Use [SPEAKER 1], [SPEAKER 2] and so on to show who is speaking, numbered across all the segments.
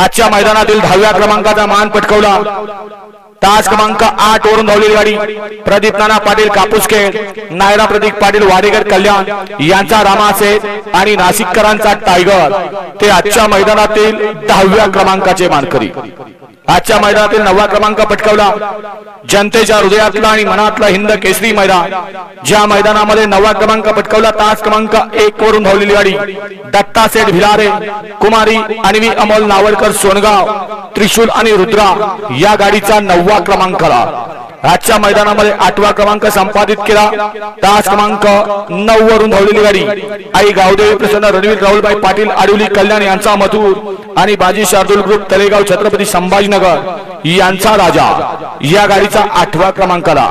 [SPEAKER 1] आजच्या मैदानातील दहाव्या क्रमांकाचा मान पटकवला. तास क्रमांक आठ वरून धावलेली गाडी. प्रदीप नाना पाटील कापूसखेड नायरा प्रदीप पाटील वाडेकर कल्याण. यांचा रामासे आणि नाशिककरांचा टायगर. ते आजच्या मैदानातील दहाव्या क्रमांकाचे मानकरी. आजच्या मैदानातील नववा क्रमांक पटकावला. जनतेच्या हृदयातला आणि मनातला हिंद केसरी मैदान. ज्या मैदानामध्ये नववा क्रमांक पटकावला तास क्रमांक एक वरून धावलेली गाडी. दत्ता सेठ भिलारे कुमारी अन्वी अमोल नावडकर सोनगाव त्रिशूल आणि रुद्रा या गाडीचा नववा क्रमांकाला आजच्या मैदानामध्ये आठवा क्रमांक संपादित केला. तास क्रमांक नऊ वरून धावलेली गाडी. आई गावदेवी प्रसन्न रणवीर राहुलबाई पाटील आडवली कल्याण यांचा मधूर आणि बाजी शार्दुल ग्रुप तलेगाव छत्रपती संभाजीनगर यांचा राजा. या गाडीचा आठव्या क्रमांकाला.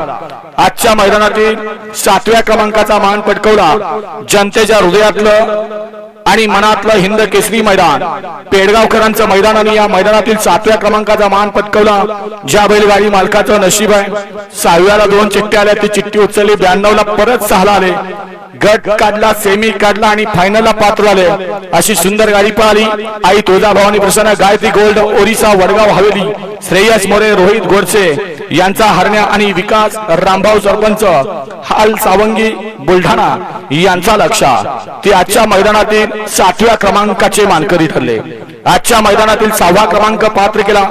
[SPEAKER 1] आजच्या मैदानातील सातव्या क्रमांकाचा मान पटकवला जनतेच्या हृदयातलं आणि मनातलं हिंद केसरी मैदान. पेडगावकरांचं मैदान आणि या मैदानातील सातव्या क्रमांकाचा मान पटकवला. ज्या बैलगाडी मालकाचं नशीब आहे. सहाव्याला दोन चिठ्ठ्या आल्या. ती चिठ्ठी उचलली. ब्याण्णव ला परत सहाला आले. गट काढला सेमी काढला आणि फायनलला पात्र आले. अशी सुंदर गाडी पळाली आई तुळजाभवानी प्रसन्न गायत्री गोल्ड ओरिसा वडगाव हवेली. श्रेयस मोरे रोहित गोडसे. यांचा हरण्या आणि विकास रामभाऊ सरपंच हाल सावंगी बुलढाणा यांचा लक्ष. ते आजच्या मैदानातील सातव्या क्रमांकाचे मानकरी ठरले. आजच्या मैदानातील सहावा क्रमांक पात्र केला.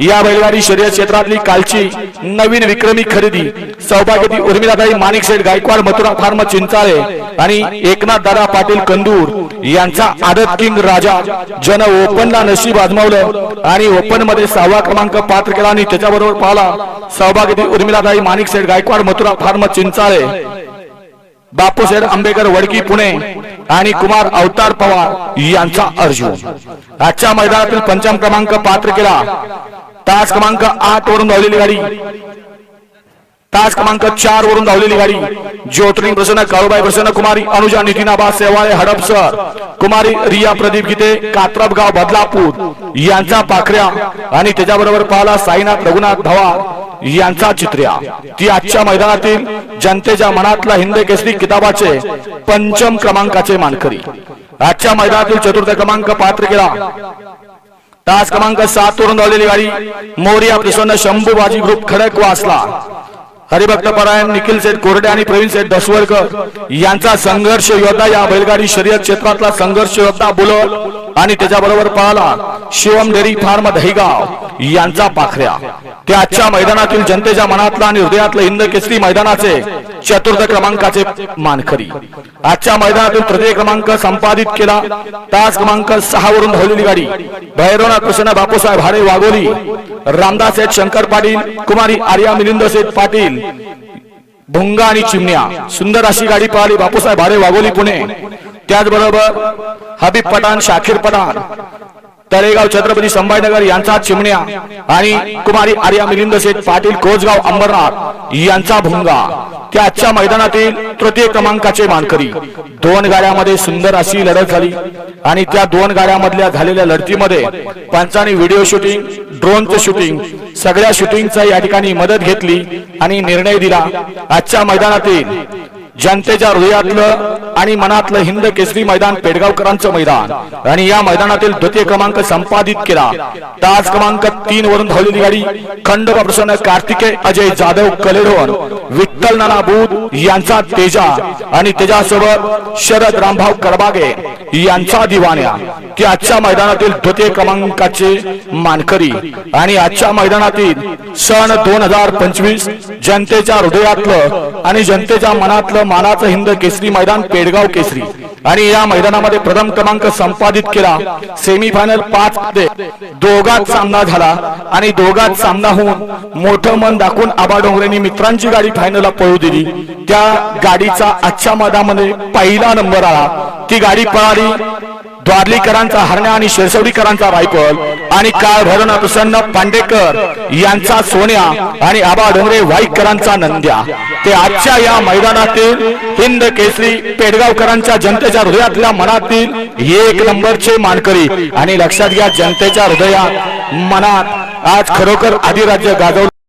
[SPEAKER 1] या बैलगाडी शर्यत क्षेत्रातली कालची नवीन विक्रमी खरेदी. सौभाग्यती उर्मिलाताई माणिक शेठ गायकवाड मथुरा फार्म चिंचाळे आणि एकनाथ दादा पाटील कंदूर यांचा आदत किंग राजा. जन ओपनला नशीब आजमावलं आणि ओपनमध्ये सहावा क्रमांक पात्र केला आणि त्याच्याबरोबर पाहला सौभाग्यवती उर्मिलाताई माणिक शेठ गायकवाड मथुरा फार्म चिंचाळे. बापूसाहेब आंबेकर वडकी पुणे. आणि कुमार अवतार पवार यांचा अर्जुन. आजच्या मैदानातील पंचम क्रमांक पात्र केला. तास क्रमांक आठ वरून धावलेली गाडी. तास क्रमांक चार वरून धावलेली गाडी. ज्योतिर्लिंग प्रसन्न काळूबाई प्रसन्न कुमारी अनुजा नितीनाबा सेवाळे हडपसर कुमारी रिया प्रदीप गीते कात्रपगाव बदलापूर यांचा पाखऱ्या. आणि त्याच्याबरोबर पाहला साईनाथ रघुनाथ धवा यांचा चित्र्या. ती आजच्या मैदानातील जनतेच्या मनातला हिंद केसरी किताबाचे पंचम क्रमांकाचे मानकरी. आजच्या मैदानातील चतुर्थ क्रमांक पात्र केला. तास क्रमांक सात वरून धावलेली गाडी मोरिया प्रसन्न शंभू बाजी ग्रुप खडक वासला. हरिभक्त परायण निखिल सेठ कोरडे आणि प्रवीण सेठ दसवरकर यांचा संघर्ष योद्धा या बैलगाडी शर्यत क्षेत्रातला संघर्ष योद्धा बुलर आणि त्याच्याबरोबर पळाला शिवम डेरी फार्म दहिगाव यांचा पाखऱ्या. ते आजच्या मैदानातील जनतेच्या मनातला आणि हृदयातलं हिंद केसरी मैदानाचे चतुर्थ क्रमांकाचे मानकरी. आजच्या मैदानातील तृतीय क्रमांक संपादित केला. तास क्रमांक सहा वरून धावलेली गाडी. भैरवनाथ प्रसन्न बापूसाहेब हारे वाघोली रामदास सेठ शंकर पाटील कुमारी आर्या मिलिंद शेठ पाटील भुंगा आणि चिमण्या. सुंदर अशी गाडी पाहिली बापूसाहेब हारे वाघोली पुणे. त्याचबरोबर हबीब पठाण शाखीर पठाण तळेगाव छत्रपती संभाजीनगर यांचा चिमण्या आणि कुमारी आर्या मिलिंद शेठ पाटील कोसगाव अंबरनाथ यांचा भुंगा. त्या आजच्या मैदानातील तृतीय क्रमांकाचे मानकरी. दोन गाड्यामध्ये सुंदर अशी लढत झाली आणि त्या दोन गाड्यामधल्या झालेल्या लढतीमध्ये पंचाने व्हिडिओ शूटिंग ड्रोनचं शूटिंग सगळ्या शूटिंगचा या ठिकाणी मदत घेतली आणि निर्णय दिला. आजच्या मैदानातील जनतेच्या हृदयातलं आणि मनातलं हिंद केसरी मैदान पेडगावकरांचं मैदान. आणि या मैदानातील द्वितीय क्रमांक संपादित केला. तास क्रमांक तीन वरून धावलेली गाडी खंडोबा प्रसन्न कार्तिके अजय जाधव कलेडोन विठ्ठल नाना बुध यांचा तेजा. आणि तेजासोबत शरद रामभाव करबागे यांचा दिवाण्या. की आजच्या मैदानातील द्वितीय क्रमांकाचे मानकरी आणि आजच्या मैदानातील सण दोन हजार पंचवीस जनतेच्या हृदयातलं आणि जनतेच्या मनातलं मानाचं हिंद केसरी मैदान पेडगाव केसरी. आणि या मैदानामध्ये प्रथम क्रमांक संपादित केला. सेमीफायनल पाच दोघात सामना झाला. आणि दोघात सामना होऊन मोठं मन दाखवून आबा डोंगरेंनी मित्रांची गाडी फायनलला पळू दिली. त्या गाडीचा आजच्या मैदानामध्ये पहिला नंबर आला. ती गाडी पळाली. द्वारलीकरांचा हरण्या आणि शिरसवडीकरांचा रायफल आणि काळ प्रसन्न पांडेकर यांचा सोन्या आणि आबा डोंगरे वाईकरांचा नंद्या. ते आजच्या या मैदानातील हिंद केसरी पेडगावकरांच्या जनतेच्या हृदयातल्या मनातील एक नंबरचे मानकरी आणि लक्षात घ्या जनतेच्या हृदयात मनात आज खरोखर आदिराज्य गाजवलं